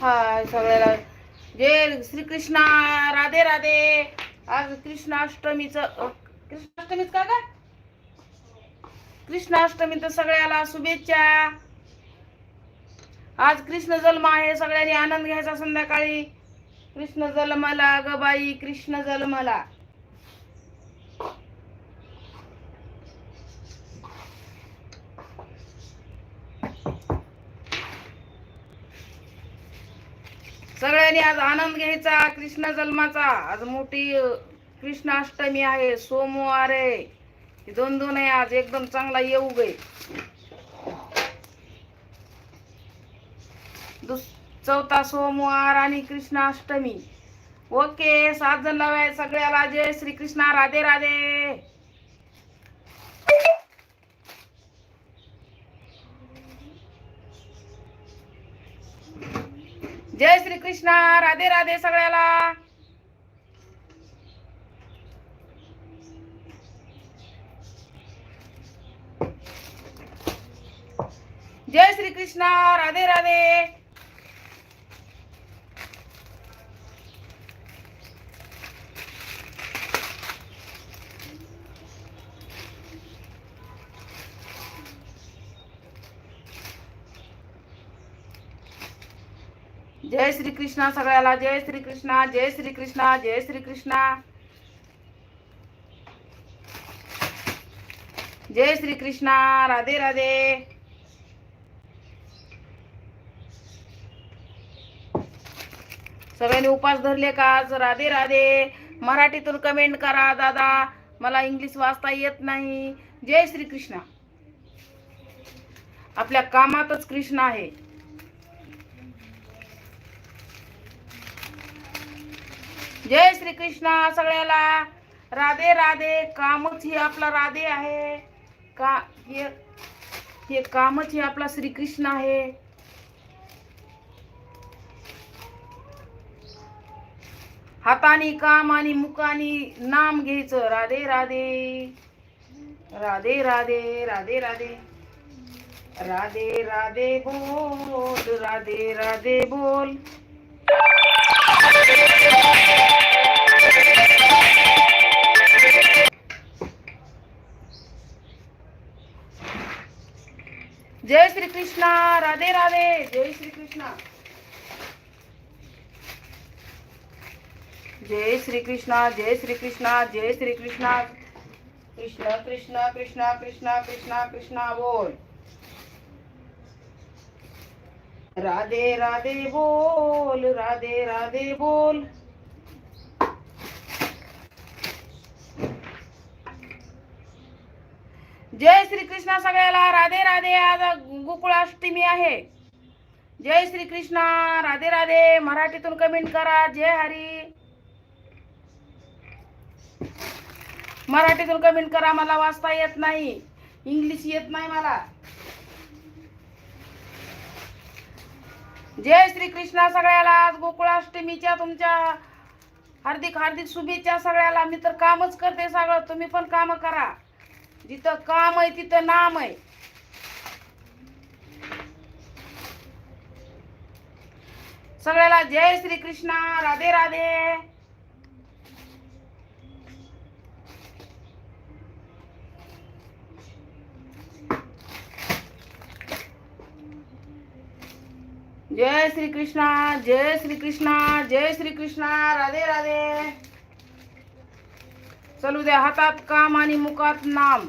हाय सगळ्याला. जय श्रीकृष्णा राधे राधे. आज कृष्णाष्टमीचं कृष्णाष्टमीच का काय कृष्णाष्टमी तर सगळ्याला शुभेच्छा. आज कृष्ण जन्म आहे सगळ्यांनी आनंद घ्यायचा संध्याकाळी. कृष्ण जन्मला ग बाई कृष्ण जन्मला. सगळ्यांनी आज आनंद घ्यायचा कृष्ण जन्माचा. आज मोठी कृष्णाष्टमी आहे सोमवार आहे. दोन दोन आहे आज एकदम चांगला येऊ गे चौथा सोमवार आणि कृष्णाष्टमी. ओके सात जण नव्हे सगळ्याला. जय श्री कृष्णा राधे राधे. जय श्री कृष्णा राधे राधे सगळ्याला. जय श्री कृष्णा राधे राधे. जय श्री कृष्णा सगळ्याला जय श्री कृष्णा जय श्री कृष्णा जय श्री कृष्णा जय श्री कृष्णा राधे राधे. सगळ्यांनी उपास धरले का? आज राधे राधे. मराठीतून कमेंट करा दादा. मला इंग्लिश वाचता येत नाही. जय श्री कृष्णा आपल्या कामातच कृष्ण आहे. जय श्री कृष्णा सगळ्याला. राधे राधे कामच हे आपला राधे आहे. का हे हे कामच हे आपला श्रीकृष्ण आहे. हाताने काम आणि मुखानी नाम घ्यायचं. राधे राधे. राधे राधे राधे राधे. राधे राधे बोल राधे राधे बोल. जय श्री कृष्णा, राधे राधे, जय श्री कृष्णा। जय श्री कृष्णा, जय श्री कृष्णा, जय श्री कृष्णा। कृष्णा कृष्णा कृष्णा कृष्णा कृष्णा कृष्णा, बोल। राधे राधे बोल राधे राधे बोल. जय श्री कृष्णा सगळ्याला राधे राधे आज गोकुळाष्टमी आहे. जय श्री कृष्णा राधे राधे मराठीतून कमेंट करा जय हरी. मराठीतून कमेंट करा मला वाचता येत नाही. इंग्लिश येत नाही मला. जय श्री कृष्णा सगळ्याला आज गोकुळाष्टमीच्या तुमच्या हार्दिक हार्दिक शुभेच्छा सगळ्याला. मी तर कामच करते सगळं तुम्ही पण काम करा. जिथं काम आहे तिथं नाम आहे. सगळ्याला जय श्री कृष्णा राधे राधे. जय श्री कृष्णा जय श्री कृष्णा जय श्री कृष्णा राधे राधे. चलू द्या हातात काम आणि मुखात नाम.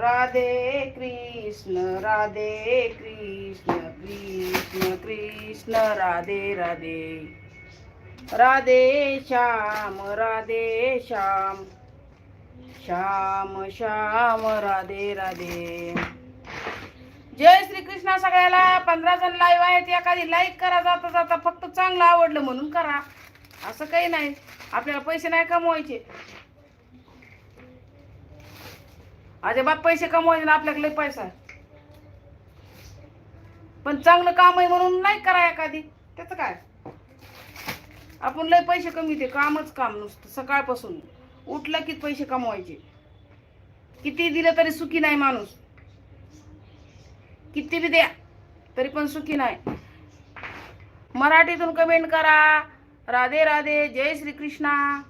राधे कृष्ण राधे कृष्ण कृष्ण कृष्ण राधे राधे. राधे श्याम राधे श्याम. श्याम श्याम राधे राधे. जय श्री कृष्णा सगळ्याला. पंधरा जण लाईव्ह आहेत. एखादी लाईक करा. जाता जाता फक्त चांगलं आवडलं म्हणून करा. असं काही नाही. आपल्याला पैसे नाही कमवायचे. अजिबात पैसे कमवायचे ना आपल्याकडे लय पैसा आहे. पण चांगलं काम आहे म्हणून नाही करा एखादी. त्याचं काय? आपण लय पैसे कमी ते कामच काम नुसतं सकाळपासून. उठलं की पैसे कमवायचे. किती दिलं तरी सुखी नाही माणूस. किती बी द्या तरी पण सुखी नाही. मराठीतून कमेंट करा. राधे राधे जय श्री कृष्णा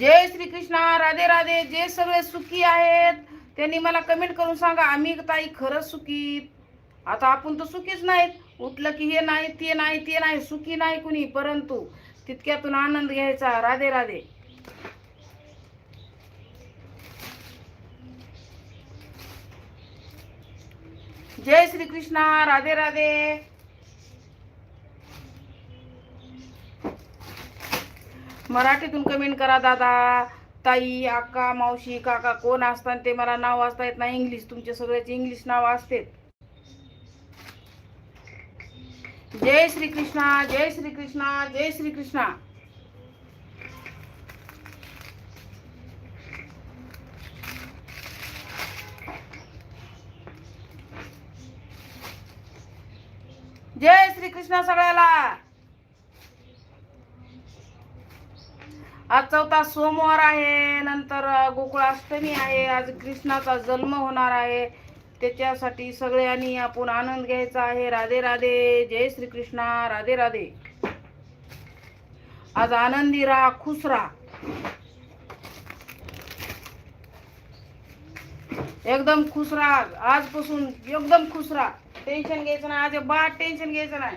जय श्री कृष्णा राधे राधे जे सगळे सुखी आहेत त्यांनी मला कमेंट करून सांगा आम्ही ताई खरंच सुखी? आता आपण तर सुखीच नाहीत. उठलं की हे नाही ते नाही ते नाही सुखी नाही कुणी? परंतु तितक्यातून आनंद घ्यायचा. राधे राधे. जय श्री कृष्णा राधे राधे. मराठीतून कमेंट करा दादा. ताई आका मावशी काका कोण असतात ते मला नाव वाचता येत नाही. इंग्लिश तुमचे सगळ्याचे इंग्लिश नाव असते जय श्री कृष्णा जय श्री कृष्णा जय श्री कृष्णा जय श्री कृष्णा सगळ्याला. आज चौथा सोमवार आहे नंतर गोकुळाष्टमी आहे आज कृष्णाचा जन्म होणार आहे. त्याच्यासाठी सगळ्यांनी आपण आनंद घ्यायचा आहे. राधे राधे जय श्री कृष्णा राधे राधे. आज आनंदी राहा खुश राहा. एकदम खुश राहा. आजपासून एकदम खुश राहा. टेन्शन घ्यायचं नाही. अजिबात टेन्शन घ्यायचं नाही.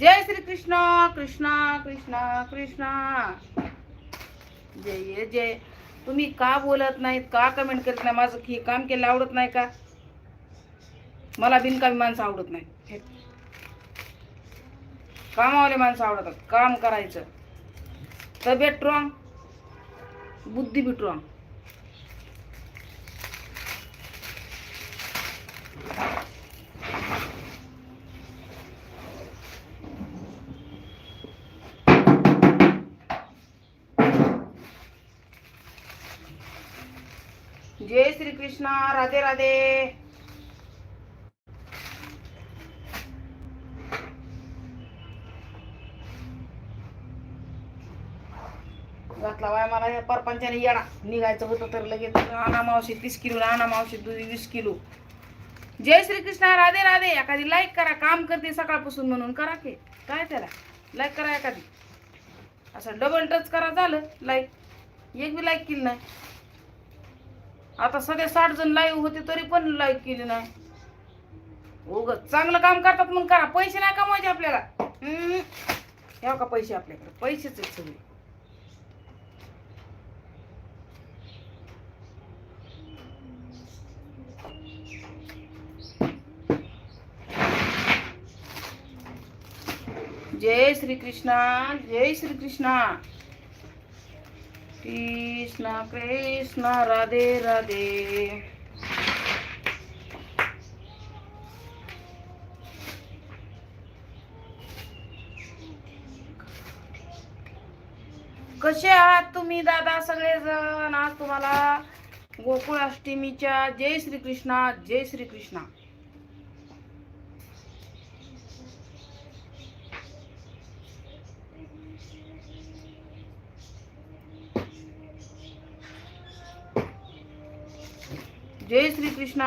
जय श्री कृष्ण कृष्णा कृष्णा कृष्णा. जय जय. तुम्ही का बोलत नाहीत का कमेंट करत नाही? माझं हे काम केलं आवडत नाही का? मला बिनकामी माणसं आवडत नाही हे. कामावाले माणसं आवडतात. काम करायचं. तब्येत स्ट्रॉंग बुद्धी बी स्ट्रॉंग जय श्री कृष्णा राधे राधे. घातला वाय मला या परपंचाने येडा. निघायचं होतं तर लगेच आणा मावशी तीस किलो आणा मावशी दुधी वीस किलो. जय श्रीकृष्ण राधे राधे. एखादी लाईक करा काम करते सकाळपासून म्हणून. करा की. काय त्याला? लाईक करा एखादी. असं डबल टच करा झालं. लाईक एक बी लाईक केली नाही. आता सध्या साठ जण लाईव्ह होते तरी पण लाईव्ह केली नाही. उग चांगलं काम करतात मग करा. पैसे नाही कमवायचे आपल्याला. हम्म. ठेवा का पैसे आपल्याकडे? पैसेच आहेत सगळे. जय श्री कृष्णा जय श्री कृष्णा कृष्णा कृष्णा राधे राधे कसे आहात तुम्ही दादा सगळेजण? आज तुम्हाला गोकुळ अष्टमीच्या जय श्री कृष्णा जय श्री कृष्णा जय श्री कृष्णा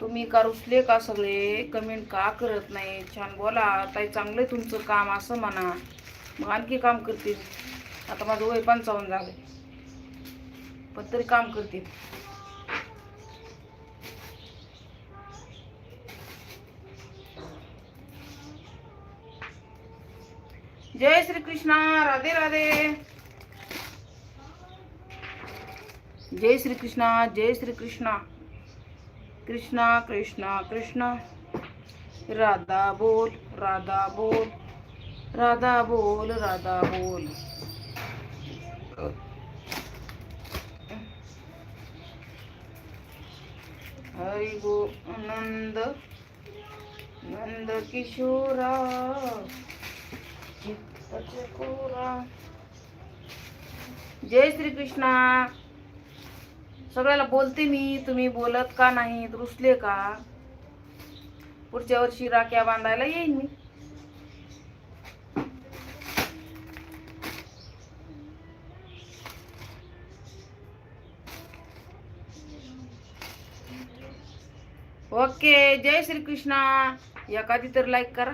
तुम्ही का रुसले का सगळे? कमेंट का करत नाही? छान बोला. ताई चांगलं आहे तुमचं काम असं म्हणा. मग आणखी काम करतील. आता माझं वय पंचावन्न झालं पण तरी काम करतील. जय श्री कृष्णा राधे राधे. जय श्री कृष्णा जय श्री कृष्णा कृष्णा कृष्णा। कृष्णा राधा बोल राधा बोल राधा बोल राधा बोल। हरि गो नंद नंद किशोरा जय श्री कृष्णा सगळ्याला बोलते मी तुम्ही बोलत का नाही रुसले का? पुढच्या वर्षी राख्या बांधायला येईन मी. ओके जय श्री कृष्णा एखादी तर लाईक करा.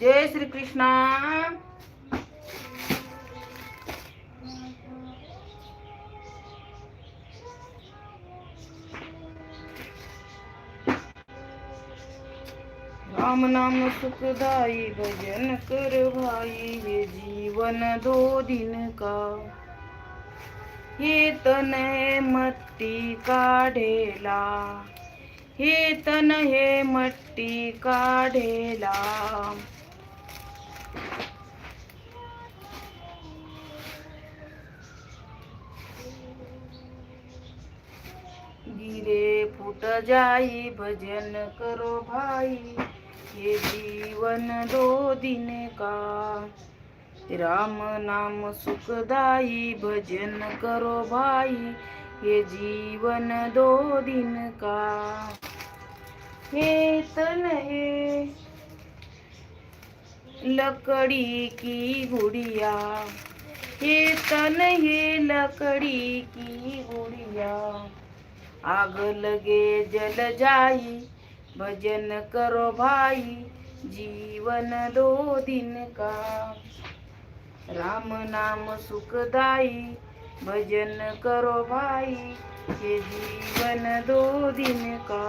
जय श्री कृष्णा। राम नाम सुखदाई भजन कर भाई हे जीवन दो दिन का। हे तन है मट्टी का ढेला हे तन हे मट्टी काढेला गिरे फुट जाई, भजन करो भाई, ये जीवन दो दिन का। राम नाम सुखदाई, भजन करो भाई, ये जीवन दो दिन का। हे तन है लकड़ी की गुड़िया। हे तन है लकड़ी की गुड़िया। आग लगे जल जाई भजन करो भाई जीवन दो दिन का। राम नाम सुखदाई भजन करो भाई ये जीवन दो दिन का।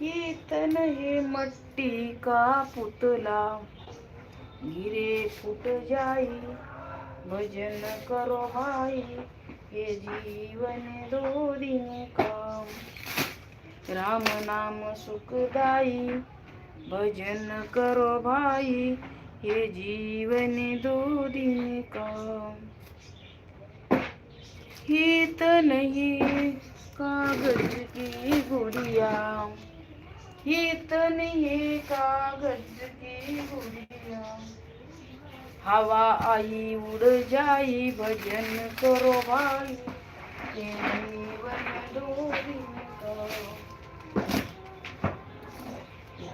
हे तन है मट्टी का पुतला? गिरे फुट जाई, भजन करो भाई ये जीवन दो दिन का। राम नाम सुखदाई भजन करो भाई, ये जीवन दो दिन का। हित नहीं कागज़ की गुड़िया? हित नहीं कागज़ की गुड़िया। हवा आई, उड़ जाई, भजन करो भाई ये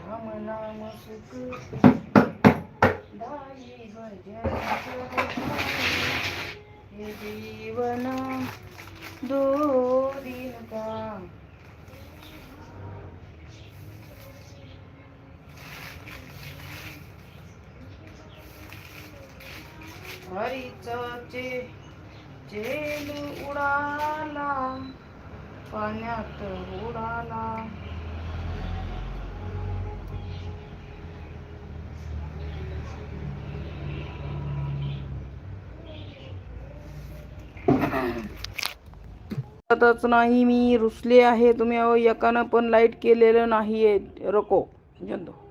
राम नाम सुख, दाई भजन करो हे जीवन दो दिन का हरीच चे चेंडू उडाला पाण्यात उडाला. नाही मी रुसले आहे. तुम्ही अहो एकानं पण लाइट केलेलं नाहीये. रको जंदो